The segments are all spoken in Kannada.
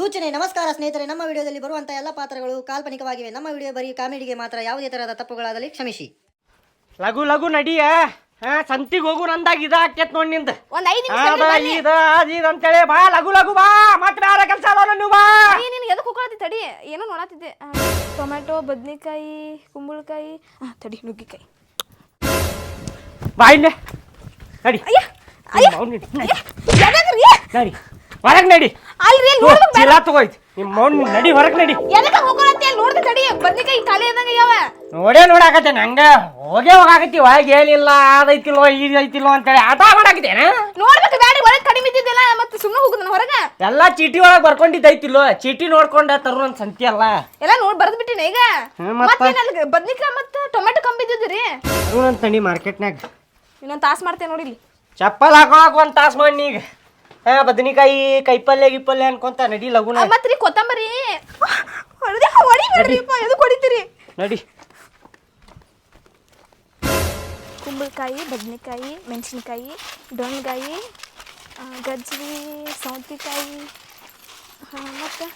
ಸೂಚನೆ ನಮಸ್ಕಾರ ಸ್ನೇಹಿತರೆ ನಮ್ಮ ವಿಡಿಯೋದಲ್ಲಿ ಬರುವಂತಹ ಎಲ್ಲ ಪಾತ್ರಗಳು ಕಾಲ್ಪನಿಕವಾಗಿವೆ. ನಮ್ಮ ವಿಡಿಯೋ ಬರೀ ಕಾಮಿಡಿಗೆ ಮಾತ್ರ ಯಾವುದೇ ತರಹದ ತಪ್ಪುಗಳಾದಲ್ಲಿ ಕ್ಷಮಿಸಿ. ಲಘು ಲಘು ನಡಿಯ. ಹಾ ಸಂತಿಗೆ ಹೋಗು ನಂದಾಗ ಇದ ಆಕೇತ್ ನೋಡ್ನಿಂದ. ಒಂದ್ ಐದ್ ನಿಮಿಷ ಅದ ಇದ ಅದ್ ಇದ್ ಅಂತೇಳಿ ಬಾ ಲಘು ಲಘು ಬಾ. ಮತ್ತೆ ಬೇರೆ ಕೆಲಸ ಅದಾವ ನೀವು ಬಾ. ನೀನು ಎದಕ್ಕೆ ಹೋಗ್ಕೊಳತಿ ತಡಿ ಏನೋ ನೋಡತ್ತಿದ್ದೆ ಟೊಮೆಟೊ ಟೊಮ್ಯಾಟೊ ಬದ್ನಿಕಾಯಿ ಕುಂಬಳಕಾಯಿ ತಡಿ ನುಗ್ಗಿಕಾಯಿ. ಬಾ ಇಲ್ಲೇ. ನಡಿ. ಅಯ್ಯ ಅಯ್ಯ ನಡಿ, ಹೊರಗ್ ನಡಿ. ಅಲ್ರಿ ನೋಡ್ಬೇಕು ಚೀಲ ತಗೋಯ್ತು ನಿಮ್ಮ ಮೌನ್ ನಡಿ ಹೊರಗೆ ನಡಿ. ಎದಕ್ಕೆ ಹೋಗೋಣಂತೆ ನೋಡ್ದೆ ತಡಿ ಬದ್ನಿಕಾಯಿ ಖಾಲಿ ಆದಂಗ ಯಾವ ನೋಡೇ ನೋಡಾಕತ್ತೇನೆ ಹಂಗ ಹೋಗೇ ಹೋಗಾಕತ್ತಿ ಒಳಗೆ ಏನಿಲ್ಲ ಅದೈತಿಲ್ವ ಇದು ಐತಿಲ್ವ ಅಂತೇಳಿ ಆಟ ಮಾಡಾಕತ್ತೇನ ನೋಡ್ಬೇಕು ಬ್ಯಾಡ್ರಿ ಒಳಗೆ ಕಡಿಮೆ ಇದ್ದಿದ್ದಿಲ್ಲ ಮತ್ತೆ ಸುಮ್ಮನೆ ಹೋಗುದ ಹೊರಗೆ? ಎಲ್ಲಾ ಚೀಟಿ ಒಳಗ್ ಬರ್ಕೊಂಡಿದ್ದೈತಿಲ್ವ ಚೀಟಿ ನೋಡ್ಕೊಂಡ ಅಂತ ಸಂತಿ ಅಲ್ಲ. ಎಲ್ಲ ನೋಡ್ ಬರ್ದ್ ಬಿಟ್ಟಿನ ಈಗ. ಹ್ಮ್, ಮತ್ತ? ಮತ್ತೆ? ಅಲ್ಲಿ ಬದ್ನಿಕಾಯಿ ಮತ್ತೆ ಟೊಮೆಟೊ ಕಂಬಿ ಇದ್ದಿದ್ರಿ ತರುಣ್ ತಣಿ ಮಾರ್ಕೆಟ್ನಾಗ ಇನ್ನೊಂದ್ ತಾಸ್ ಮಾಡ್ತೇನೆ ನೋಡಿಲಿ ಚಪ್ಪಲ್ ಹಾಕೊಳಕ್ ಒಂದ್ ತಾಸ್ ಮಾಡಿ ಈಗ ಹಾ ಬದನಿಕಾಯಿ ಕೈಪಲ್ಯ ಗಿಪಲ್ಯ ಅನ್ಕೊಂತ ನಡಿ ಲಗುನ. ಮತ್ರಿ ಕೊತ್ತಂಬರಿ. ಹೊಡೆದ ಹೊಡಿಬೇಡ್ರಿಪ್ಪ ಎದಕ್ಕೆ ಹೊಡಿತೀರಿ? ನಡಿ. ಕುಂಬಳಕಾಯಿ ಬದನೆಕಾಯಿ ಮೆಣಸಿನ್ಕಾಯಿ ಡೊಣ್ಗಾಯಿ ಗಜ್ಜರಿ ಸೌತೆಕಾಯಿ ಮತ್ತು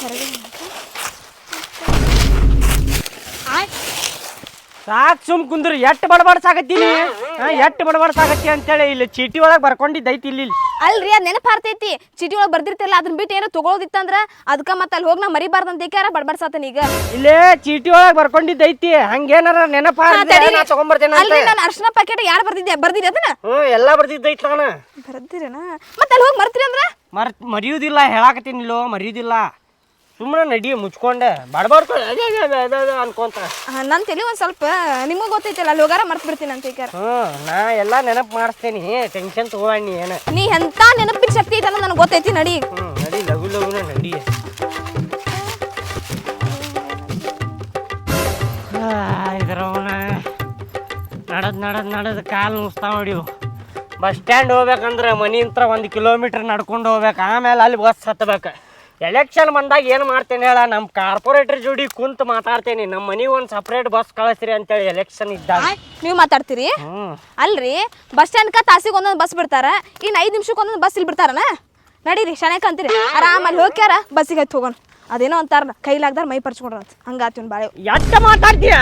ಕರಡಿಮೆಣಸು ಸಾಕ್ ಸುಮ್ ಕುಂದ್ರಿ ಎಟ್ ಬಡಬಡ ಸಾಕತ್ತೀನಿ ಎಷ್ಟು ಎಟ್ ಬಡಬಡ ಸಾಕತ್ತಿ ಅಂತೇಳಿ ಇಲ್ಲಿ ಚೀಟಿ ಒಳಗೆ ಬರ್ಕೊಂಡಿದ್ದೈತಿ ಇಲ್ಲಿ. ಅಲ್ರಿ ಅದು ನೆನಪು ಹಾರ್ತೈತಿ. ಚೀಟಿ ಒಳಗೆ ಬರ್ದಿರ್ತಿಲ್ಲ ಅದನ್ನ ಬಿಟ್ಟು ಏನೋ ತಗೊಳೋದಿತ್ತಂದ್ರ ಅದಕ್ಕೆ ಮತ್ತೆ ಅಲ್ಲಿ ಹೋಗಿ ನಾ ಮರಿಬಾರ್ದಂತ ಏಕಾರ ಬಡ್ಬಡ್ಸಾತನ ಈಗ. ಇಲ್ಲೇ ಚೀಟಿ ಒಳಗ್ ಬರ್ಕೊಂಡಿದ್ದೈತಿ ಹಂಗೇನಾರ ನೆನಪ ಅಲ್ರಿ ನಾನು ಅರ್ಶಿನ ಪ್ಯಾಕೆಟ್ ಯಾರು ಬರ್ದಿದ್ದೆ ಬರ್ದಿರಿ ಅದನ್ನ? ಹ್ಮ್ ಎಲ್ಲಾ ಬರ್ದಿದ್ದೈತಿ ನಾನು. ಬರ್ದಿರೇನ? ಮತ್ತೆ ಅಲ್ಲಿ ಹೋಗಿ ಮರ್ತೀರಿ ಅಂದ್ರ? ಮರ್ ಮರಿಯುದಿಲ್ಲ ಹೇಳಾಕತ್ತೀನಿಲ್ಲೋ ಮರಿಯುದಿಲ್ಲ. ಸುಮ್ಮನೆ ನಡಿ ಮುಚ್ಕೊಂಡೆ. ಬಡಬಾರ್ದು. ಅನ್ಕೊಂತ. ನನ್ನ ತಲೆ ಒಂದು ಸ್ವಲ್ಪ ನಿಮಗೆ ಗೊತ್ತೈತಲ್ಲ ಅಲ್ಲಿ ಹೋಗಾರ ಮರ್ತು ಬಿಡ್ತೀನಿ ಅಂತ ಈಗ ನಾ ಎಲ್ಲಾ ನೆನಪು ಮಾಡಿಸ್ತೇನಿ. ಟೆನ್ಷನ್ ತಗೋಣಿ ಏನ. ನೀ ಎಂತ ನೆನಪಿನ ಶಕ್ತಿ ಐತೆ ಅನ್ನೋದು ನನಗೆ ಗೊತ್ತೈತಿ ನಡಿ. ನಡಿ ಲಘು ಲಘುನ ನಡಿ. ಇದ್ರವನ. ನಡದ್ ನಡದ್ ನಡದ್ ಕಾಲು ನುಸ್ತಾವ ನೋಡಿವು ಬಸ್ ಸ್ಟ್ಯಾಂಡ್ ಹೋಗ್ಬೇಕಂದ್ರೆ ಮನಿಂತ್ರ ಒಂದು ಕಿಲೋಮೀಟರ್ ನಡ್ಕೊಂಡು ಹೋಗ್ಬೇಕು. ಆಮೇಲೆ ಅಲ್ಲಿ ಬಸ್ ಹತ್ಬೇಕು. ಎಲೆಕ್ಷನ್ ಬಂದಾಗ ಏನು ಮಾಡ್ತೇನೆ ಹೇಳ ನಮ್ಮ ಕಾರ್ಪೊರೇಟರ್ ಜೋಡಿ ಕುಂತು ಮಾತಾಡ್ತೇನೆ. ನಮ್ಮ ಮನೆಗೆ ಒಂದು ಸಪ್ರೇಟ್ ಬಸ್ ಕಳಿಸ್ರಿ ಅಂತೇಳಿ ಎಲೆಕ್ಷನ್ ಇದ್ದಾಗ. ನೀವು ಮಾತಾಡ್ತೀರಿ? ಅಲ್ರಿ ಬಸ್ ಸ್ಟ್ಯಾಂಡ್ಕ ತಾಸಿಗೆ ಒಂದೊಂದು ಬಸ್ ಬಿಡ್ತಾರ ಇನ್ನು ಐದು ನಿಮಿಷಕ್ಕೆ ಒಂದೊಂದು ಬಸ್ ಇಲ್ಲಿ ಬಿಡ್ತಾರನ? ನಡೀರಿ ಶಣಕ್ ಅಂತೀರಿ. ಆರಾಮಲ್ಲಿ ಹೋಗ್ಯಾರ ಬಸ್ಸಿಗೆ ಹತ್ತು ಹೋಗೋಣ. ಅದೇನೋ ಅಂತಾರ ಕೈಲಾಗ್ದಾರ ಮೈ ಪರ್ಚ್ಕೊಂಡ್ರ ಅಂತ. ಹಂಗಾತಿವ್ನ ಬಾಳೆ. ಎಟ್ಟ ಮಾತಾಡ್ತೀಯ?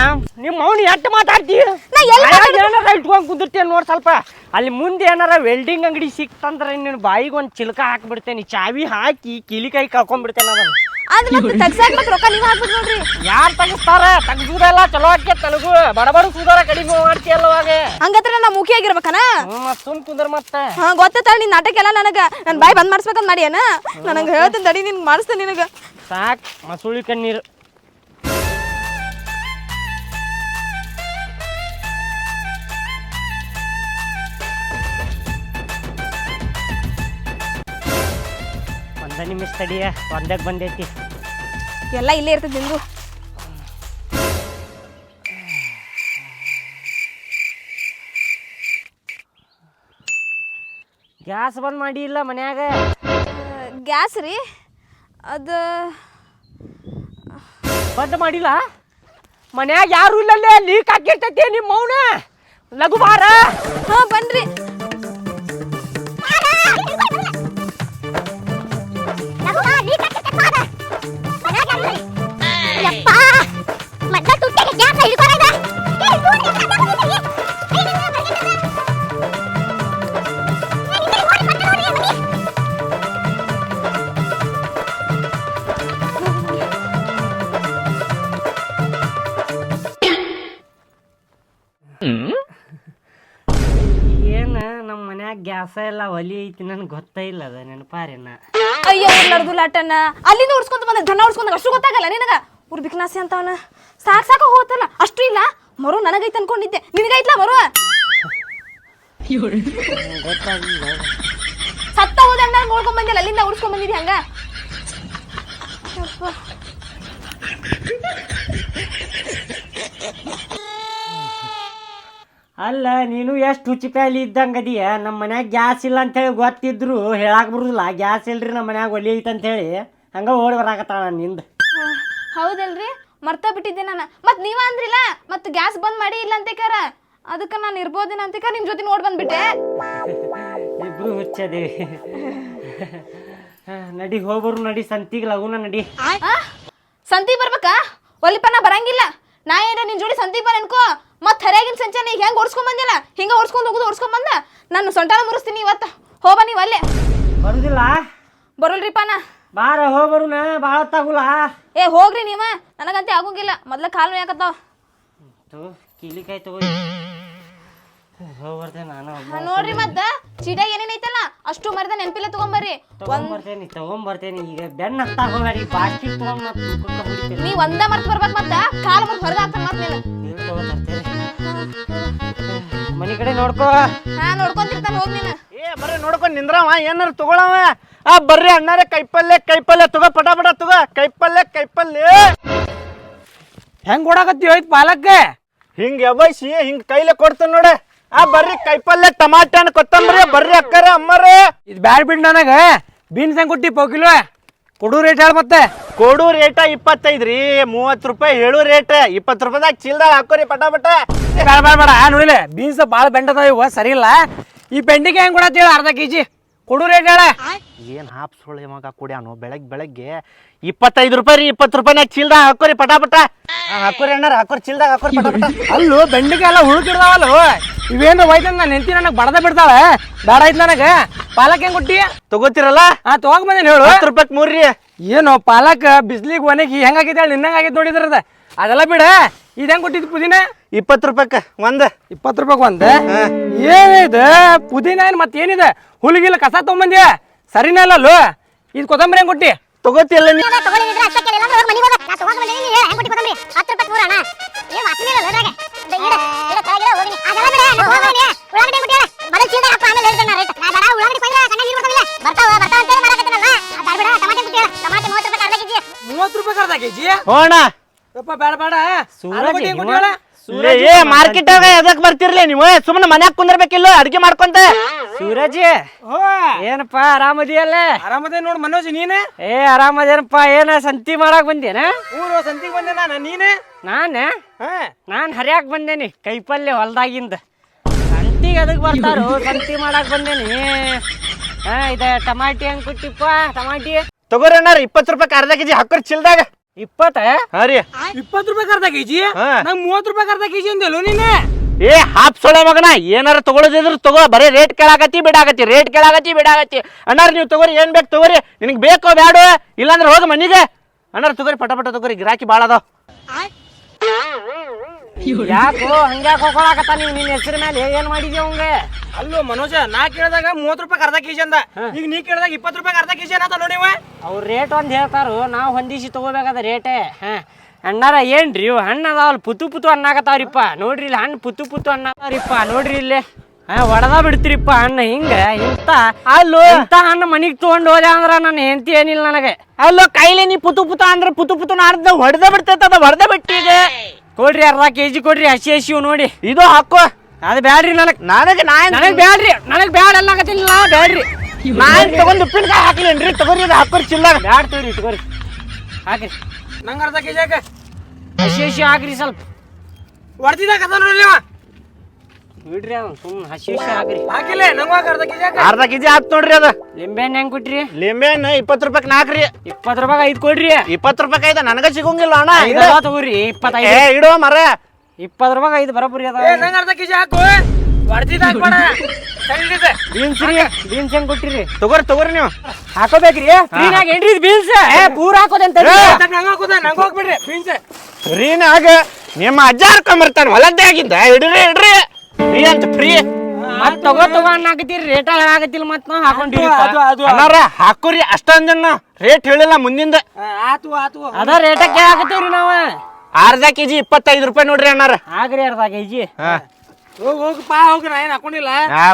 ನಿಮ್ಮ ಅವನು ಎಟ್ಟ ಮಾತಾಡ್ತೀಯ? ನಾ ಎಲ್ಲಿ ಬಾಯಾಗ್ ಏನಾರ ಇಟ್ಕೊಂಡ್ ಕುಂದಿರ್ತೀಯ ನೋಡ್ ಸ್ವಲ್ಪ. ಅಲ್ಲಿ ಮುಂದೆ ಏನಾರ ವೆಲ್ಡಿಂಗ್ ಅಂಗಡಿ ಸಿಕ್ತಂದ್ರೆ ನಿನ್ನ ಬಾಯಿಗೆ ಒಂದು ಚಿಲ್ಕ ಹಾಕ್ಬಿಡ್ತೇನೆ. ಚಾವಿ ಹಾಕಿ ಕಿಲಿಕಾಯಿ ಕೈ ಕಳ್ಕೊಂಡ್ಬಿಡ್ತೇನೆ ಅದನ್ನ. ಅದ್ ಮತ್ತೆ ತಗ್ಸಾಕ್ ಮತ್ತೆ ರೊಕ್ಕ ನೀವು ಹಾಕ್ಬೇಕು ನೋಡ್ರಿ. ಯಾರು ತೆಗಿಸ್ತಾರ? ತೆಗ್ಸುದೆಲ್ಲ ಚಲೋ ಆಕೆ ತನಗೂ ಬಡಬಡ ಸುಧಾರ ಕಡಿಮೆ ಮಾಡ್ತೀಯಲ್ಲವಾಗ ಹಂಗತ್ರ ನಾ ಮುಖಿ ಆಗಿರ್ಬೇಕನ ಸುಮ್ ಕುಂದ್ರ ಮತ್ತೆ. ಹಾ ಗೊತ್ತಾಳ ನಿನ್ ನಾಟಕ ಎಲ್ಲ ನನಗ ನನ್ ಬಾಯಿ ಬಂದ್ ಮಾಡಿಸ್ಬೇಕಂತ ಮಾಡಿ ಏನ ನನಗೆ ಹೇಳ್ತೀನಿ ತಡಿ ನಿನ್ ಮಾಡಿಸ್ತೇನೆ ನಿನಗ. ಸಾಕ್ ಮಸುಳಿ ಕಣ್ಣೀರು. ಒಂದ ನಿಮಿಷ ತಡಿಯ ಒಂದಾಗ ಬಂದೈತಿ. ಎಲ್ಲ ಇಲ್ಲೇ ಇರ್ತದೆ ನಿಂದು. ಗ್ಯಾಸ್ ಬಂದ್ ಮಾಡಿ ಇಲ್ಲ ಮನ್ಯಾಗ? ಗ್ಯಾಸ್ ರೀ. ಅದು ಬಂದ್ ಮಾಡಿಲ್ಲ? ಮನ್ಯಾಗ ಯಾರು ಇಲ್ಲಲ್ಲೇ ಲೀಕ್ ಆಗಿರ್ತೈತಿ ನಿಮ್ಮ ಮೌನ. ಲಘು ಬಾರ. ಹಾ ಬನ್ರಿ. ಏನ ನಮ್ಮ ಮನ್ಯಾಗ ಗ್ಯಾಸ ಎಲ್ಲ ಒಲಿ ಐತಿ ನನ್ಗೆ ಗೊತ್ತೇ ಇಲ್ಲ ಅದ ನೆನಪಾರೇನ. ಅಯ್ಯೋ ನಡ್ದು ಲಾಟನ. ಅಲ್ಲಿಂದ ಉಡ್ಸ್ಕೊಂತ ಬಂದ ಜನ ಉಡ್ಸ್ಕೊಂತ ಅಷ್ಟು ಗೊತ್ತಾಗಲ್ಲ ನಿನಗ? ಊರ್ ಬಿಕ್ನಾಸಿ ಅಂತವನ. ಸಾಕ್ ಸಾಕ ಹೋಗತ್ತಲ್ಲ ಅಷ್ಟು ಇಲ್ಲ. ಮರು ನನಗೈತೆ ಅನ್ಕೊಂಡಿದ್ದೆ. ನಿನಗೈತ್ಲ ಮರು? ಸತ್ತ ಹೋದಂಗ ನೋಡ್ಕೊಂಡ್ ಬಂದಿಲ್ಲ. ಅಲ್ಲಿಂದ ಉಡ್ಸ್ಕೊಂಡ್ ಬಂದಿದ್ದೆ ಹಂಗ? ಅಲ್ಲ ನೀನು ಎಷ್ಟು ಹುಚ್ಚಿ ಪ್ಯಾಲಿ ಇದ್ದಂಗೆ ಅದೀಯ? ನಮ್ಮ ಮನ್ಯಾಗ ಗ್ಯಾಸ್ ಇಲ್ಲ ಅಂತೇಳಿ ಗೊತ್ತಿದ್ರು ಹೇಳಾಕ ಬರುದಿಲ್ಲ. ಗ್ಯಾಸ್ ಇಲ್ರಿ ನಮ್ಮ ಮನ್ಯಾಗ ಒಲಿ ಐತೆ ಅಂತೇಳಿ ಹಂಗ ಓಡಿ ಬರಾಕತ್ತಾಳ ನಿಂದ. ಹೌದಲ್ರಿ? ಮರ್ತ ಬಿಟ್ಟಿದ್ದೆ ನಾನು. ಮತ್ ನೀವ ಅಂದ್ರಿಲ್ಲ? ಮತ್ತು ಗ್ಯಾಸ್ ಬಂದ್ ಮಾಡಿ ಇಲ್ಲ ಅಂತಿಕಾರ ಅದಕ್ಕೆ ನಾನು ಇರ್ಬೋದಿನ ಅಂತಿಕಾರ ನಿಮ್ಮ ಜೊತೆ ನೋಡಿ ಬಂದ್ಬಿಟ್ಟೆ. ಇಬ್ರು ಹುಚ್ಚದೇವಿ ಹಾ, ನಡಿ ಹೋಗ್ಬರು ನಡಿ. ಸಂತಿಗೆ ಲಗುನ ನಡಿ. ಸಂತಿ ಬರ್ಬೇಕಾ? ಒಲಿಪನ್ನ ನಾ ಬರಂಗಿಲ್ಲ. ನಾ ಏನ ನಿನ್ ಜೋಡಿ ಸಂತಿಗೆ ಬರ ಅನ್ಕೋ. ಮತ್ ಹರಿಯಾಗಿನ ಸಂಚಾನ ಈಗ ಹೆಂಗ್ ಓಡಿಸ್ಕೊಂಡ್ ಬಂದಿಲ್ಲ ಹಿಂಗ ಓಡಿಸ್ಕೊಂಡ್ ಹೋಗುದು ಓಡಿಸ್ಕೊಂಡ್ ಬಂದ? ನಾನು ಸೊಂಟಾನ ಮುರಿಸ್ತೀನಿ ಇವತ್ತ. ಹೋಗ ನೀವು ಅಲ್ಲೇ. ಬರುದಿಲ್ಲ? ಬರುಲ್ರಿಪ್ಪ ನಾ. ಬಾರ ಹೋಗ್ಬರುನ ಭಾಳ ತಗುಲ ಏ ಹೋಗ್ರಿ ನೀವ. ನನಗಂತೆ ಆಗೋಂಗಿಲ್ಲ. ಮೊದ್ಲ ಕಾಲು ಯಾಕತ್ತಾವ ತಗೋ ಕೀಲಿಕಾಯಿ ತಗೋ. ಹೋಗ್ಬರ್ತೆ ನಾನು. ಒಬ್ಬ. ನೋಡ್ರಿ ಮತ್ತ. ಚೀಟ ಏನೇನೈತಲ್ಲ? ಅಷ್ಟು ಮರದ ನೆನಪಿಲ್ಲ ತಗೊಂಬರ್ರಿ. ಒಂದ್ ತಗೊಂಬರ್ತೇನಿ ತಗೊಂಬರ್ತೇನಿ. ಈಗ ಬೆನ್ನ ಹತ್ತಾ ಹೋಗ್ಬೇಡಿ. ಪ್ಲಾಸ್ಟಿಕ್ ತಗೊಂಡ್ ಮತ್ತೆ ಮುಖಕ್ಕ ಹೊಡಿತೀನಿ ನೀ ಒಂದ ಮರ್ತ್ ಬರ್ಬೇಕು ಮತ್ತ? ಕಾಲ್ ಮರ್ತ್ ಹೊರದ ಹಾಕ್ತಾನ ಮತ್ ನೀನು. ಮನಿ ಕಡೆ ನೋಡ್ಕೋ. ಹಾ ನೋಡ್ಕೊಂತಿರ್ತಾನ ಹೋಗ್ ನೀನು. ಏ ಬರ್ರಿ ನೋಡ್ಕೊಂಡ್ ನಿಂದ್ರವ. ಏನಾರ ತಗೊಳವ. ಆ ಬರ್ರಿ ಅಣ್ಣಾರೆ ಕೈಪಲ್ಲೆ ಕೈಪಲ್ಲೆ ತಗೋ ಪಟ ಪಟ ತಗೋ. ಕೈಪಲ್ಲೆ ಕೈಪಲ್ಲೆ. ಹೆಂಗ್ ಕೊಡಕತ್ತಿ ಹೋಯ್ತು ಪಾಲಕ್ಕೆ ಹಿಂಗ್ ಎಬೈಸಿ ಹಿಂಗ್ ಕೈಲೆ ಕೊಡ್ತಾನ ನೋಡ. ಆ ಬರ್ರಿ ಕೈಪಲ್ಲೆ ಟಮಾಟ ಹಣ್ಣು ಕೊತ್ತಂಬರಿ ಬರ್ರಿ ಅಕ್ಕರ ಅಮ್ಮರ. ಇದು ಬ್ಯಾಡ್ ಬಿಡ್ ನನಗೆ. ಬೀನ್ಸ್ ಹೆಂಗ್ ಕೊಟ್ಟಿ ಪೋ ಕಿಲೋ? ಕೊಡು ರೇಟ್ ಹೇಳ ಮತ್ತೆ. ಕೊಡು ರೇಟ ಇಪ್ಪತ್ತೈದು ರೀ ಮೂವತ್ತು ರೂಪಾಯಿ ಹೇಳು ರೇಟ್. ಇಪ್ಪತ್ತು ರೂಪಾಯಿದಾಗ ಚೀಲ್ದಾಗ ಹಾಕೋರಿ ಪಟ ಪಟ ಬೇಡ ಬೇಡ ಬೇಡ ನೋಡಿಲೆ ಬೀನ್ಸ್ ಭಾಳ ಬೆಂಡದ ಇವ ಸರಿ ಇಲ್ಲ. ಈ ಬೆಂಡಿಗೆ ಹೆಂಗ್ ಕೊಡತ್ತಿ ಹೇಳ ಅರ್ಧ ಕೆಜಿ? ಕೊಡು ರೇಟ್ ಹೇಳ. ಏನ್ ಹಾಪ್ ಸುಳ್ಳು ಮಗ ಕುಡಿಯಾನು? ಬೆಳಗ್ಗೆ ಬೆಳಗ್ಗೆ ಇಪ್ಪತ್ತೈದು ರೂಪಾಯಿ ರೀ ಇಪ್ಪತ್ತು ರೂಪಾಯಿನಾಗ ಚೀಲ್ದ ಹಾಕೋರಿ ಪಟ ಪಟ ಹಾಕೋರಿ ಅಣ್ಣಾರ ಹಾಕೋರಿ ಚೀಲ್ದಾಗ ಹಾಕೋರಿ ಪಟ ಪಟ ಅಲ್ಲೂ ಬೆಂಡಿಗೆ ಎಲ್ಲ ಹುಳುಕಿಡ್ದಾವಲ್ಲ? ಇವೇನು ಹೋಯ್ತು ನೆಂತಿ ಹೆಂಡತಿ ನನಗೆ ಬಡದ ಬಿಡ್ತಾಳೆ ಬೇಡ ಐತ್ ನನಗೆ. ಪಾಲಕ್ ಹೆಂಗ್ ಕೊಟ್ಟಿ ತಗೋತಿರಲ್ಲ? ಹಾ ತಗೊಂಡ್ ಬಂದೇನು ಹೇಳು. ಹತ್ತು ರೂಪಾಯಿ ಮೂರ್ರಿ. ಏನು ಪಾಲಕ್ ಬಿಸ್ಲಿಗೆ ಒಣಗಿ ಹೆಂಗಾಗೈತೆ ಹೇಳಿ ನಿನ್ನಂಗೆ ಅದ ನೋಡಿದ್ರದ. ಅದೆಲ್ಲ ಬಿಡ. ಇದು ಹೆಂಗ್ ಕೊಟ್ಟಿದ್ದು ಪುದೀನ? ಇಪ್ಪತ್ತು ರೂಪಾಯಿ ಒಂದ್. ಇಪ್ಪತ್ತು ರೂಪಾಯಿ ಒಂದ್? ಏನಿದೆ ಪುದೀನ ಏನು ಮತ್ತೆ ಏನಿದೆ? ಹುಲಿಗಿಲ್ಲ ಕಸ ತೊಗೊಂಬಂದ್ಯ? ಸರಿನೇ ಅಲ್ಲ ಇದು ಕೊತ್ತಂಬರಿ ಹೆಂಗ್ ಕೊಟ್ಟಿ? ತಗೋತಿಲ್ಲ ನೀ ಕೆಜಿ. ಹೋಣ ಯಪ್ಪ ಬೇಡ ಬೇಡ. ಹೇಳ? ಏ ಮಾರ್ಕೆಟ್ ಎದಕ್ ಬರ್ತಿರ್ಲಿ? ನೀವು ಸುಮ್ಮನೆ ಮನ್ಯಾಗ ಕುಂದಿರ್ಬೇಕಿಲ್ಲ ಅಡಿಗೆ ಮಾಡ್ಕೊಂತ. ಸೂರಜ್ ಏನಪ್ಪ ಆರಾಮದಿಯಲ್ಲ? ಆರಾಮದೇ ನೋಡ್ ಮನೋಜ್ ನೀನೆ? ಏ ಆರಾಮದೇನಪ್ಪ ಏನ ಸಂತಿ ಮಾಡಕ್ ಬಂದೇನ? ಊರು ಸಂತಿಗೆ ಬಂದೆ ನಾನು ನೀನೆ? ನಾನ? ಹಾ. ನಾನ್ ಹರಿಯಾಕ್ ಬಂದೇನಿ ಕೈಪಲ್ಯ ಹೊಲ್ದಾಗಿಂದ. ಸಂತಿಗೆ ಅದಕ್ಕೆ ಬರ್ತಾರೋ ಸಂತಿ ಮಾಡಕ್ ಬಂದೇನಿ. ಹಾ ಇದ ಟಮಾಟಿ ಹಂಗ್ ಕೊಟ್ಟಿಪ್ಪ ಟಮಾಟಿ? ತಗೋರಿ ಅಣ್ಣಾರ ಇಪ್ಪತ್ತು ರೂಪಾಯಿ ಅರ್ಧ ಕೆಜಿ ಹಾಕೋರಿ ಚಿಲ್ದಾಗ. ಇಪ್ಪತ್ತ? ಹಾ ರೀ. ಇಪ್ಪತ್ತು ರೂಪಾಯಿ ಅರ್ಧ ಕೆಜಿ? ಹಾ. ನಂಗೆ ಮೂವತ್ತು ರೂಪಾಯಿ ಅರ್ಧ ಕೆಜಿ ಅಂದೆಲ್ಲೋ ನೀನೆ ಏ ಹಾಪ್ ಸೊಳೆ ಮಗನ ಏನಾರ ತಗೊಳೋದಿದ್ರು ತಗೋ ಬರೀ ರೇಟ್ ಕೇಳಾಕತ್ತಿ ಬಿಡಾಕತ್ತಿ ರೇಟ್ ಕೇಳಾಕತ್ತಿ ಬಿಡಾಕತ್ತಿ. ಅಣ್ಣಾರ ನೀವು ತಗೋರಿ ಏನ್ ಬೇಕು ತಗೋರಿ. ನಿನಗೆ ಬೇಕೋ ಬ್ಯಾಡೋ ಇಲ್ಲಾಂದ್ರೆ ಹೋಗ ಮನಿಗೆ. ಅಣ್ಣಾರ ತಗೋರಿ ಪಟ ಪಟ ತಗೋರಿ ಗಿರಾಕಿ ಭಾಳ ಅದಾವ. ಯಾಕೋ ಹಂಗ್ಯಾಕ ಹೋಗ್ಕೊಳಕತ್ತ ನೀವು ನಿನ್ನ ಹೆಸರು ಮೇಲೆ ಏನ್ ಮಾಡಿದ್ಯ ಅವಂಗ? ಅಲ್ಲೋ ಮನೋಜ ನಾ ಕೇಳಿದಾಗ ಮೂವತ್ತು ರೂಪಾಯಿ ಅರ್ಧ ಕೆಜಿ ಅಂದ. ಈಗ ನೀ ಕೇಳಿದಾಗ ಇಪ್ಪತ್ತು ರೂಪಾಯಿ ಅರ್ಧ ಕೆಜಿ ಅನ್ನತ್ತ ನೋಡಿ ಅವ್ರ ರೇಟ್ ಒಂದ್ ಹೇಳ್ತಾರು ನಾವು ಹೊಂದಿಸಿ ತಗೋಬೇಕಾದ ರೇಟೇ ಹಾ. ಅಣ್ಣಾರ ಏನ್ರಿ ಇವು ಹಣ್ಣು ಅದಾವಲ್ಲ ಪುತು ಪುತು ಅನ್ನಾಕತ್ತಾವ್ರಿಪ್ಪ ನೋಡ್ರಿ ಇಲ್ಲಿ ಹಣ್ಣು ಪುತು ಪುತು ಹಣ್ಣಾತಾವ್ರಿಪ್ಪ ನೋಡ್ರಿ ಇಲ್ಲಿ. ಹಾ ಹೊಡೆದ ಬಿಡ್ತೀರಿಪ್ಪ ಅಣ್ಣ ಹಿಂಗ ಇಂತ ಅಲ್ಲೋ. ಇಂತ ಹಣ್ಣು ಮನಿಗ್ ತಗೊಂಡ್ ಹೋದ ಅಂದ್ರ ನನ್ನ ಹೆಂಡತಿ ಏನಿಲ್ಲ ನನಗೆ. ಅಲ್ಲೋ ಕೈಲಿ ನೀ ಪುತು ಪುತ ಅಂದ್ರ ಪುತು ಪುತು ನಾಡ್ದ ಹೊಡೆದ ಬಿಡ್ತೈತ ಅದ ಹೊಡೆದ ಬಿಟ್ಟಿದೆ. ಕೊಡ್ರಿ ಅರ್ಧ ಕೆಜಿ ಕೊಡ್ರಿ ಹಸಿ ಹಸಿವು ನೋಡಿ. ಇದು ಹಾಕೋ. ಅದು ಬ್ಯಾಡ್ರಿ ನನಗ್. ನನಗೆ ನಾ ನನಗ್ ಬ್ಯಾಡ್ರಿ ನನಗ್ ಬ್ಯಾಡ ಅನ್ನಾಕತ್ತಿಲ್ಲ ಬ್ಯಾಡ್ರಿ. ನಾನು ತಗೊಂಡು ಉಪ್ಪಿನಕಾಯಿ ಹಾಕ್ಲೇನ್ರಿ ತಗೋರಿ ಅದು ಹಾಕೋರಿ ಚಿಲ್ಲ ಬ್ಯಾಡ್ ತಗೋರಿ ತಗೋರಿ. ಹಾಕ್ರಿ. ನಂಗೆ ಅರ್ಧ ಕೆಜಿ ಹಾಕ. ಹಸಿ ಹಸಿ ಹಾಕ್ರಿ ಸ್ವಲ್ಪ. ಹೊಡ್ತಿದ್ದಾಗ ಅದ ನೋಡಿ ಬಿಡ್ರಿ ಅವ್ನು ಸುಮ್ಮನೆ ಹಸಿ ಹಸಿ ಹಾಕ್ರಿ ಹಾಕಿಲ್ಲ ನಂಗೆ ಅರ್ಧ ಕೆಜಿ ಯಾಕೆ ಅರ್ಧ ಕೆಜಿ ಆತ್ ನೋಡ್ರಿ ಅದ. ಲಿಂಬೆಹಣ್ಣು ಹೆಂಗ್ ಕೊಟ್ರಿ? ಲಿಂಬೆ ಹಣ್ಣು ಇಪ್ಪತ್ತು ರೂಪಾಯಿ ನಾಲ್ಕ್ರಿ ಇಪ್ಪತ್ ರೂಪಾಯಿ ಐದು ಕೊಡ್ರಿ. ಇಪ್ಪತ್ ರೂಪಾಯಿ ಐದ ನನಗ ಸಿಗೋಂಗಿಲ್ಲ ಅಣ್ಣ. ಅದಾವ ತಗೋರಿ ಏ ಇಪ್ಪತ್ತೈದು ಇಡೋ ಮರ ಇಪ್ಪತ್ ರೂಪಾಯಿ ಐದು ಬರೋಬ್ಬರಿ ಅದ ಏ ನಂಗೆ ಅರ್ಧ ಕೆಜಿ ಹಾಕು. ಹೊಡ್ತಿದ್ದಾಗ ಹಾಕ್ಬೇಡ. ಬೀನ್ಸ್ ರೀ ಬೀನ್ಸ್ ಹೆಂಗ್ ಕೊಟ್ಟಿರಿ ತಗೋರಿ ತಗೋರಿ ನೀವು. ಹಾಕೋಬೇಕ್ರಿ ಫ್ರೀನಾಗ ಏನ್ರಿ ಬೀನ್ಸ್? ಏ ಪೂರ ಹಾಕೋದಂತ ನಂಗೆ ಹಾಕುದ ನಂಗೆ ಹೋಗ್ಬಿಡ್ರಿ ಬೀನ್ಸ್. ಫ್ರೀನಾಗ ನಿಮ್ಮ ಅಜ್ಜ ಹರ್ಕೊಂಬರ್ತಾನೆ ಹೊಲದ್ದೇ ಆಗಿದ್ದ ಇಡ್ರಿ ಇಡ್ರಿ. ಫ್ರೀ ಅಂತ ಫ್ರೀ ಮತ್ ತಗೋ ತಗೋ ಅನ್ನಾಕತ್ತೀರಿ. ರೇಟ್ ಆಗತ್ತಿಲ್ಲ ಮತ್ ನಾವ್ ಹಾಕೊಂಡಿರಿ ಅದು ಅದು ಹಾಕೋರಿ ಅಷ್ಟೊಂದನ್ನ ರೇಟ್ ಹೇಳಿಲ್ಲ ಮುಂದಿಂದ. ಆತು ಆತು. ಅದ ರೇಟ ಕೇಳಾಕತ್ತೀವ್ರಿ ನಾವ. ಅರ್ಧ ಕೆಜಿ ಇಪ್ಪತ್ತೈದು ರೂಪಾಯಿ ನೋಡ್ರಿ ಅಣ್ಣಾರ ಆಗ್ರಿ ಅರ್ಧ ಕೆಜಿ ಹೋಗಿ ಹೋಗ್ ಪಾ ಹೋಗಿ ನಾ ಏನು ಹಾಕೊಂಡಿಲ್ಲ?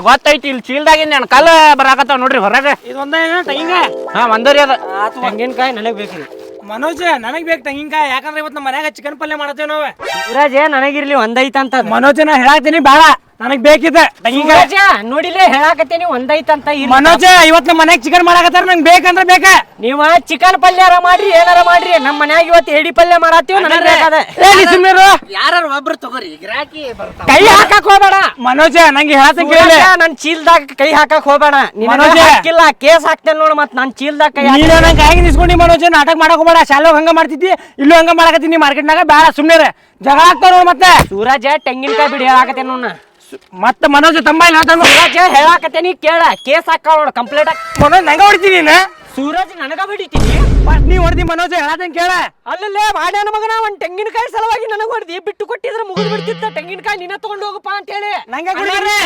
ಗೊತ್ತೈತಿ ಇಲ್ಲಿ ಚೀಲ್ದಾಗಿಂದ ನಾನು ಕಲ್ಲ ಬರಾಕತ್ತಾವ ನೋಡ್ರಿ ಹೊರಗೆ. ಇದೊಂದ ಟೈಂಗ ಹಾ ಒಂದರಿ ಅದ. ತೆಂಗಿನಕಾಯಿ ನನಗ್ ಬೇಕ್ರಿ ಮನೋಜ್ ನನಗ್ ಬೇಕು ತೆಂಗಿನಕಾಯಿ. ಯಾಕಂದ್ರೆ ಇವತ್ತು ನಮ್ಮ ಮನ್ಯಾಗ ಚಿಕನ್ ಪಲ್ಯ ಮಾಡತ್ತೇವೆ ನಾವು. ಯುವರಾಜ್ ನನಗಿರ್ಲಿ ಒಂದೈತ ಅಂತ ಮನೋಜ್ ನಾ ಹೇಳಾಕ್ತೀನಿ ಬೇಡ. ನನಗ್ ಬೇಕಿದೆ. ನೋಡಿಲೆ ಹೇಳಾಕತ್ತೇನಿ ಒಂದೈತಂತ ಇಲ್ಲಿ ಮನೋಜ ಇವತ್ ನಮ್ಮ ಮನ್ಯಾಗ ಚಿಕನ್ ಮಾಡಾಕತ್ತಾರ ನಂಗೆ ಬೇಕಂದ್ರೆ ಬೇಕ. ನೀವ ಚಿಕನ್ ಪಲ್ಯಾರ ಮಾಡ್ರಿ ಏನಾರ ಮಾಡ್ರಿ. ನಮ್ಮ ಮನ್ಯಾಗ ಇವತ್ತು ಎಡಿ ಪಲ್ಯ ಮಾಡತ್ತೀವಿ ನನಗೆ ಬೇಕಾದ. ಏ, ನೀ ಸುಮ್ನಿರು. ಯಾರು ಒಬ್ರು ತಗೋರಿ ಗಿರಾಕಿ ಕೈ ಹಾಕಕ್ ಹೋಗಬೇಡ. ಮನೋಜ ನಂಗೆ ಕೇಳಿ ಸೂರಜ, ನನ್ ಚೀಲ್ದಾಗ ಕೈ ಹಾಕಕ್ ಹೋಗ್ಬೇಡ. ಮನೋಜ. ಹಾಕಿಲ್ಲ ಕೇಸ್ ಹಾಕ್ತೇನೆ ನೋಡು ಮತ್ ನನ್ ಚೀಲ್ದಾಗ ಕೈ ಹಾಕಿ. ನಂಗೆ ಕೈಗೆ ನಿಸ್ಕೊಂಡಿ ಮನೋಜ ನಾಟಕ ಮಾಡಕ್ ಹೋಗಬೇಡ. ಶಾಲೆ ಹಂಗ ಮಾಡ್ತಿದ್ದಿ ಇಲ್ಲೂ ಹಂಗ ಮಾಡಕತ್ತೀನಿ ಮಾರ್ಕೆಟ್ನಾಗ ಬೇಡ ಸುಮ್ನೆ ಜಗಳ ಹಾಕ್ತಾರ ನೋಡ್ ಮತ್ತೆ. ಸೂರಜ ತೆಂಗಿನಕಾಯಿ ಬಿಡಿ ಹೇಳಾಕತ್ತೇನೆ ನೋಡ ಮತ್ತೆ ಮನೋಜ್ ತಮ್ಮ ಇಲ್ಲ. ಸೂರಜ ಹೇಳಾಕತ್ತೇನಿ ಕೇಳ. ಕೇಸ್ ಹಾಕೋಣ ನೋಡು ಕಂಪ್ಲೇಂಟ್ ಮನೋಜ್ ನಂಗ ಹೊಡಿತೀನಿ ನೀನು. ಸೂರಜ್ ನನಗ ಬಿಡಿತೀನಿ ಫಸ್ಟ್ ನೀ ಹೊಡ್ದಿ ಮನೋಜ್ ಹೇಳತ್ತಂಗ್ ಕೇಳ. ಅಲ್ಲಲ್ಲೇ ಮಾಡ್ಯಾನ ಮಗನ ಒಂದ್ ತೆಂಗಿನಕಾಯಿ ಸಲುವಾಗಿ ನನಗ ಹೊಡ್ದಿ. ಬಿಟ್ಟು ಕೊಟ್ಟಿದ್ರೆ ಮುಗಿದ್ ಬಿಡ್ತಿತ್ತ. ತೆಂಗಿನಕಾಯಿ ನಿನ್ನ ತಗೊಂಡು ಹೋಗಪ್ಪ ಅಂತ ಹೇಳಿ ನಂಗೆ ಕುಡಿದ್ರಿ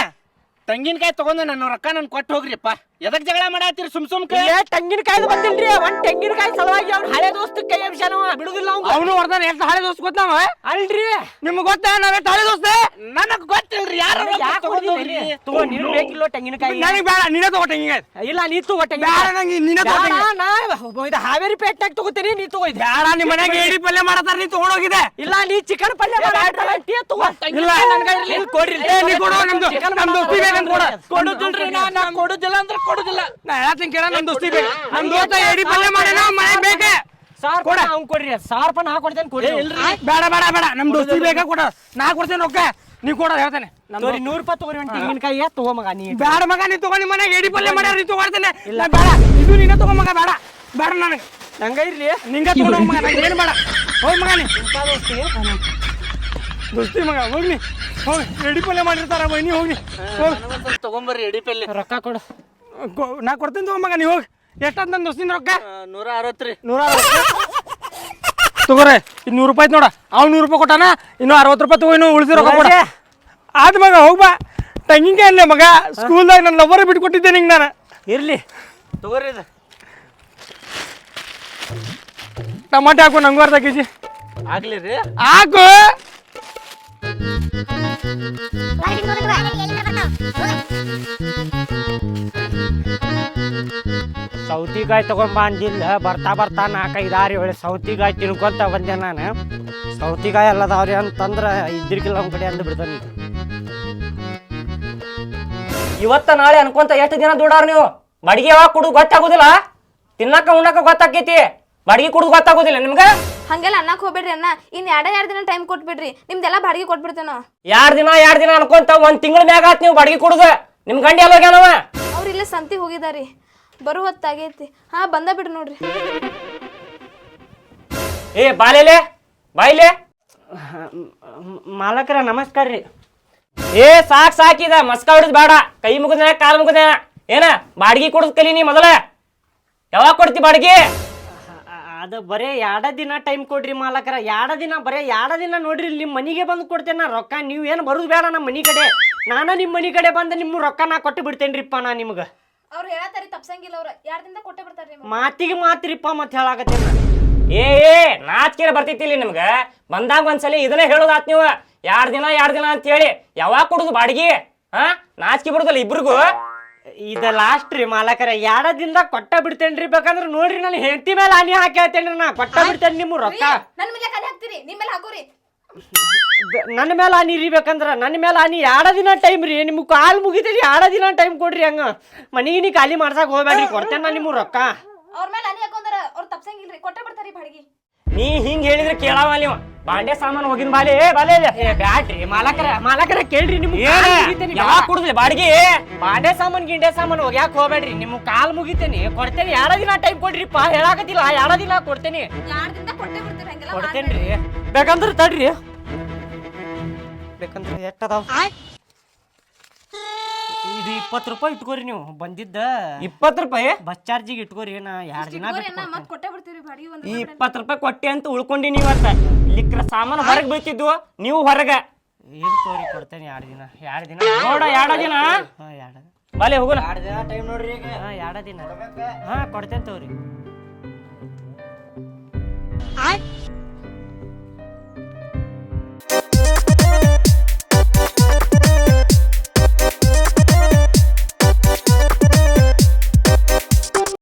ತೆಂಗಿನಕಾಯಿ ತಗೊಂಡು ನನ್ನ ರೊಕ್ಕ ನನ್ ಕೊಟ್ಟು ಹೋಗ್ರಿಪ್ಪ. ಎದಕ್ ಜಗಳ ಮಾಡಾತಿರಿ ಸುಮ್ ಸುಮ್ ಕೈ ತೆಂಗಿನಕಾಯಿ ಬಂದಿಲ್ರಿ ಒಂದ್ ತೆಂಗಿನಕಾಯಿ ಸಲುವಾಗಿ ಅವ್ನ ಹಳೆ ದೋಸ್ತ ಕೈ ಅಭಿಷಾನ ಬಿಡುದಿಲ್ಲ ಅವ್ನು ಹೊಡ್ದಾನ ಎಷ್ಟು ಹಳೆ ದೋಸ್ತ ಗೊತ್ತಾವ ಅಲ್ರಿ ನಿಮ್ಗೆ ಗೊತ್ತಾ ನಾವೇ ಹಳೆ ದೋಸ್ತ ನನಗ್ ಗೊತ್ತಿಲ್ರಿ ಯಾರು ತಗೋ ನೀನು ಬೇಕಿಲ್ಲ ತೆಂಗಿನಕಾಯಿ ನನಗೆ ಬೇಡ ನೀನೇ ತಗೋ ತೆಂಗಿನಕಾಯಿ ಇಲ್ಲ ನೀ ತಗೋ ತೆಂಗಿನಕಾಯಿ ನಂಗೆ ನೀನೇ ತಗೋ. ನಾ ಇದು ಹಾವೇರಿ ಪೇಟ್ನಾಗ ತಗೋತೀನಿ ನೀ ತಗೋ ಇದು. ಬೇಡ ನಿಮ್ಮ ಮನೆಗೆ ಏಡಿ ಪಲ್ಯ ಮಾಡತಾರ ನೀ ತಗೊಂಡೋಗಿದೆ ಇಲ್ಲ ನೀ ಚಿಕನ್ ಪಲ್ಯ ಮಾಡ್ತಾರ ಅಂತೀಯ ತಗೋ ಇಲ್ಲ ಇಲ್ಲಿ ಕೊಡ್ರಿ ನೀ ಕೊಡು ನಮ್ದು ನಮ್ ದೋಸ್ತಿ ಕೊಡು ಕೊಡುದಿಲ್ರಿ ನಾ ನಾ ಕೊಡುದಿಲ್ಲ ಅಂದ್ರೆ ಕೊಡುದಿಲ್ಲ ನಾ ಹೇಳ್ತೀನಿ ಕೇಳ ನಮ್ ದೋಸ್ತಿ ಬೇಕು ನಮ್ ದೋಸ್ತ ಏಡಿ ಪಲ್ಯ ಮಾಡ್ಯಾನ ಮನೆ ಬೇಕೆ? ಸಾರ್ ಕೊಡ. ಅವ್ನ್ ಕೊಡ್ರಿ ಸಾರ್ ರೂಪಾಯಿ ನಾ ಕೊಡಿ ಇಲ್ರಿ. ಬೇಡ ಬೇಡ ಬೇಡ. ನಮ್ ದೋಸ್ತಿ ಬೇಕಾ ಕೊಡ. ನಾ ಕೊಡ್ತೇನೆ ರೊಕ್ಕ ನೀ ಕೊಡ ಹೇಳ್ತೇನೆ. ತೋರಿ ನೂರು ರೂಪಾಯಿ ತಗೋರಿ ಒಂದು ತೆಂಗಿನಕಾಯಿ ತಗೋ ಮಗ ನೀ. ಬೇಡ ಮಗ ನೀ ತಗೋ ನಿಮ್ಮ ಮನೆಗೆ. ಏಡಿ ಪಲ್ಯ ಮಾಡ್ಯಾರ ನೀ ತಗೊಳ್ತೇನೆ. ಇಲ್ಲ. ಬೇಡ. ಇದು ನೀನ ತಗೋ ಮಗ ಬೇಡ. ಬೇಡ ನನಗೆ. ನಂಗ ಇರ್ಲಿ. ನಿಂಗ ತಗೊಂಡು ಹೋಗ್ ಮಗ ನಂಗೆ ಏನು ಬೇಡ. ಹೋಗ್ ಮಗ ನೀ. ದೋಸ್ತಿ? ಮಗ ಹೋಗ್ನಿ ಹೋಗಿ ಏಡಿ ಪಲ್ಯ ಮಾಡಿರ್ತಾರ ಬನ್ನಿ ಹೋಗಿ ಹೋಗಿ. ತಗೊಂಬರ್ರಿ ಎಡಿ ಪಲ್ಯ. ರೊಕ್ಕ ಕೊಡು. ಕೊ- ನಾ ಕೊಡ್ತೀನಿ ತಗೋ ಮಗ ನೀ ಹೋಗಿ. ಎಷ್ಟಂತ ನನ್ನ ದೋಸ್ತಿನ ರೊಕ್ಕ? ನೂರ ಅರವತ್ತು ರೀ. ನೂರ ತಗೋರೆ ಇದು ನೂರು ರೂಪಾಯಿ ನೋಡ. ಅವ್ನು ನೂರು ರೂಪಾಯಿ ಕೊಟ್ಟಾನ ಇನ್ನು ಅರವತ್ತು ರೂಪಾಯಿ ತಗೋ ಇನ್ನು ಉಳಿಸಿ ರೊಕ್ಕ ಕೊಡ. ಆದ ಮಗ ಹೋಗ್ಬಾ ತೆಂಗಿನಕಾಯಿ ಅಲ್ಲೇ ಮಗ ಸ್ಕೂಲ್ದಾಗ ನನ್ನ ಲವರ್ ಬಿಟ್ಕೊಟ್ಟಿದ್ದೆ ನಿಂಗೆ ನಾನು. ಇರ್ಲಿ ತಗೋರಿ ಇದು. ಟಮಾಟೆ ಹಾಕು ನಂಗೂ ಅರ್ಧ ಕೆ ಜಿ ಆಗ್ಲಿ ರೀ. ಹಾಕು. ತಗೊಂಬ ಅಂದಿಲ್ಲ ಬರ್ತಾ ಬರ್ತಾ ನಾಲ್ಕೈದು ಆರು ಏಳು ಸೌತಿಕಾಯಿ ತಿನ್ಕೊಂತ ಬಂದೆ ನಾನು. ಸೌತಿಕಾಯಿ ಅಲ್ಲದವ್ರಿ ಅಂತಂದ್ರೆ ಇದ್ರಿಕಿಲ್ಲ ನಮ್ಮ ಕಡೆ ಅಂದು ಬಿಡ್ತಾನೆ ಇವತ್ತ ನಾಳೆ ಅನ್ಕೊಂತ ಎಷ್ಟು ದಿನ ದುಡಾರ ನೀವು? ಮಡಿಗೆ ಯಾವಾಗ ಕುಡುದು ಗೊತ್ತಾಗುದಿಲ್ಲ? ತಿನ್ನಕ ಉಣ್ಣಕ ಗೊತ್ತಾಕೈತಿ. ಮಡಿಗೆ ಕುಡುದು ಗೊತ್ತಾಗುದಿಲ್ಲ ನಿಮ್ಗ? ಹಂಗೆಲ್ಲ ಅನ್ನಕ್ ಹೋಗ್ಬೇಡ್ರಿ ಅಣ್ಣ. ಇನ್ ಎರಡ ಎರಡ್ ದಿನ ಟೈಮ್ ಕೊಟ್ಬಿಡ್ರಿ. ನಿಮ್ದೆಲ್ಲ ಬಾಡಿಗೆ ಕೊಟ್ಬಿಡ್ತೇನೋ. ಎರಡ್ ದಿನ ಎರಡ್ ದಿನ ಅನ್ಕೊಂತ ಒಂದ್ ತಿಂಗಳ ಮ್ಯಾಗ ಆತ್ ನೀವು ಬಾಡಿಗೆ ಕುಡುದು ನಿಮ್ ಗಂಡಿ ಎಲ್ಲ ಹೋಗ್ಯಾನವ ಅವ್ರ ಇಲ್ಲೇ ಸಂತಿ ಹೋಗಿದಾರಿ. ಬರೋ ಹೊತ್ತಾಗೈತಿ. ಹಾ ಬಂದ ಬಿಡ್ರಿ ನೋಡ್ರಿ. ಏ ಬಾಲೇಲೆ ಬಾಯ್ಲೆ. ಮಾಲಕರ ನಮಸ್ಕಾರ ರೀ. ಏ ಸಾಕ್ ಸಾಕಿದ ಮಸ್ಕ ಹೊಡಿದ್ ಬೇಡ ಕೈ ಮುಗಿದ ಕಾಲ್ ಮುಗಿದ ಏನ ಬಾಡಿಗೆ ಕೊಡದ್ ಕಲಿ ನೀ ಮೊದಲ? ಯಾವಾಗ ಕೊಡ್ತಿ ಬಾಡಿಗೆ? ಅದು ಬರೇ ಎರಡ ದಿನ ಟೈಮ್ ಕೊಡ್ರಿ ಮಾಲಕರ. ಎರಡ ದಿನ ಬರೇ ಎರಡ ದಿನ ನೋಡ್ರಿ ನಿಮ್ಮ ಮನಿಗೆ ಬಂದು ಕೊಡ್ತೇನೆ ನಾ ರೊಕ್ಕ. ನೀವು ಏನು ಬರೋದು ಬೇಡ ನಮ್ಮ ಮನಿ ಕಡೆ. ನಾನು ನಿಮ್ಮ ಮನಿ ಕಡೆ ಬಂದು ನಿಮ್ಮ ರೊಕ್ಕ ನಾ ಕೊಟ್ಟು ಬಿಡ್ತೇನ್ರಿಪ್ಪ ನಾ ನಿಮ್ಗೆ. ಅವ್ರು ಹೇಳತ್ತಾರಿ ತಪ್ಸಂಗಿಲ್ಲ ಅವ್ರ. ಯಾರ್ದಿಂದ ಕೊಟ್ಟೆ ಮಾತಿಗೆ ಮಾತ್ರಿಪ್ಪ ಮತ್ತೆ ಹೇಳಾಕತ್ತೆ ಏ ಏ ನಾಚಿಕೆ ಬರ್ತೈತಿ ಇಲ್ಲಿ ನಿಮ್ಗ? ಬಂದಾಗ ಒಂದ್ಸಲಿ ಇದನ್ನ ಹೇಳೋದಾತ್ ನೀವು. ಎರಡು ದಿನ ಯಾರ್ ದಿನ ಅಂತ ಹೇಳಿ ಯಾವಾಗ ಕೊಡುದು ಬಾಡಿಗೆ? ಹಾ ನಾಚಿಕೆ ಬರುದಲ್ಲ ಇಬ್ರಿಗೂ? ಇದ ಲಾಸ್ಟ್ ರೀ ಮಾಲಕರ ಎರಡ ದಿನದಾಗ ಕೊಟ್ಟ ಬಿಡ್ತೇನ್ರಿ ಬೇಕಂದ್ರೆ ನೋಡ್ರಿ ನಾನು ಹೆಂಡತಿ ಮೇಲೆ ಹಾನಿ ಹಾಕಿ ಹೇಳ್ತೇನ್ರಿ ನಾ. ಕೊಟ್ಟ ಬಿಡ್ತೇನೆ ನಿಮ್ಮ ರೊಕ್ಕ? ನನ್ನ ಮೇಲೆ ಕಲೆ ಹಾಕ್ತೀರಿ ನಿಮ್ಮ ಮೇಲೆ ಹಾಕೋರಿ. ನನ್ನ ಮೇಲೆ ಹಾನಿ ರೀ ಬೇಕಂದ್ರ ನನ್ನ ಮೇಲೆ ಹಾನಿ ಎರಡ ದಿನ ಟೈಮ್ ರೀ, ನಿಮ್ಗೆ ಕಾಲ್ ಮುಗಿತೀರಿ ಎರಡ ದಿನ ಟೈಮ್ ಕೊಡ್ರಿ ಹಂಗ. ಮನಿಗೆ ನೀ ಖಾಲಿ ಮಾಡ್ಸಕ್ ಹೋಗ್ಬೇಡ್ರಿ, ಕೊಡ್ತೇನೆ ನಾ ನಿಮ್ಮ ರೊಕ್ಕ. ಅವ್ರ ಮೇಲೆ ಅನಿ ಹಾಕೊಂಡಾರ, ಅವ್ರು ತಪ್ಸಂಗಿಲ್ರಿ, ಕೊಟ್ಟೆ ಬಿಡ್ತಾರಿ ಬಾಡಿಗೆ. ನೀ ಹಿಂಗ್ ಹೇಳಿದ್ರೆ ಕೇಳಾವ ನೀವು ಬಾಂಡೆ ಸಾಮಾನು ಹೋಗಿನ ಬಾಲೆ ಏ ಬಾಲೆ. ಏ ಬ್ಯಾಡ್ರಿ ಮಾಲಕರ ಮಾಲಕರ ಕೇಳ್ರಿ ನಿಮ್ಗೆ ಯಾವಾಗ ಕೊಡುದಿಲ್ಲ ಬಾಡಿಗೆ? ಬಾಂಡೆ ಸಾಮಾನ್ ಗಿಂಡೆ ಸಾಮಾನು ಹೋಗ್ಯಾಕ ಹೋಗ್ಬೇಡ್ರಿ ನಿಮ್ ಕಾಲ್ ಮುಗಿತೇನಿ. ಕೊಡ್ತೇನೆ ಯಾರ ದಿನ ಟೈಮ್ ಕೊಡ್ರಿ ಪಾ ಹೇಳಾಕತಿಲ್ಲ ಯಾರ ದಿನ ಕೊಡ್ತೇನಿ. ಕೊಡ್ತೇನ್ರಿ. ಬೇಕಂದ್ರೆ ತಡ್ರಿ. ಬೇಕಂದ್ರೆ ಎಷ್ಟದಾವ ಇದು ಇಪ್ಪತ್ತು ರೂಪಾಯಿ ಇಟ್ಕೋರಿ ನೀವು ಬಂದಿದ್ದ. ಇಪ್ಪತ್ತು ರೂಪಾಯಿ? ಬಸ್ ಚಾರ್ಜಿಗೆ ಇಟ್ಕೋರಿ ನಾ ಎರಡು ದಿನ ಮತ್ ಕೊಟ್ಟೆ ಬಿಡ್ತೀರಿ ಬಾಡಿಗೆ ಒಂದ್ ಈ ಇಪ್ಪತ್ತು ರೂಪಾಯಿ ಕೊಟ್ಟೆ ಅಂತ ಉಳ್ಕೊಂಡಿ ನೀವು ಅಂತ. ಲಿಕ್ರ ಸಾಮಾನು ಹೊರಗೆ ಬೀಳ್ತಿದ್ವು ನೀವು ಹೊರಗ. ಏನ್ ತೋರಿ ಕೊಡ್ತೇನೆ ಎರಡು ದಿನ ಎರಡು ದಿನ. ನೋಡ ಎರಡ ದಿನ? ಹಾ ಎರಡು ಬಾಲೆ ಹೋಗೋಣ. ಎರಡು ದಿನ ಟೈಮ್ ನೋಡ್ರಿ ಈಗ. ಹಾ ಎರಡ ದಿನ. ಹಾ ಕೊಡ್ತೇನೆ ತಗೋರಿ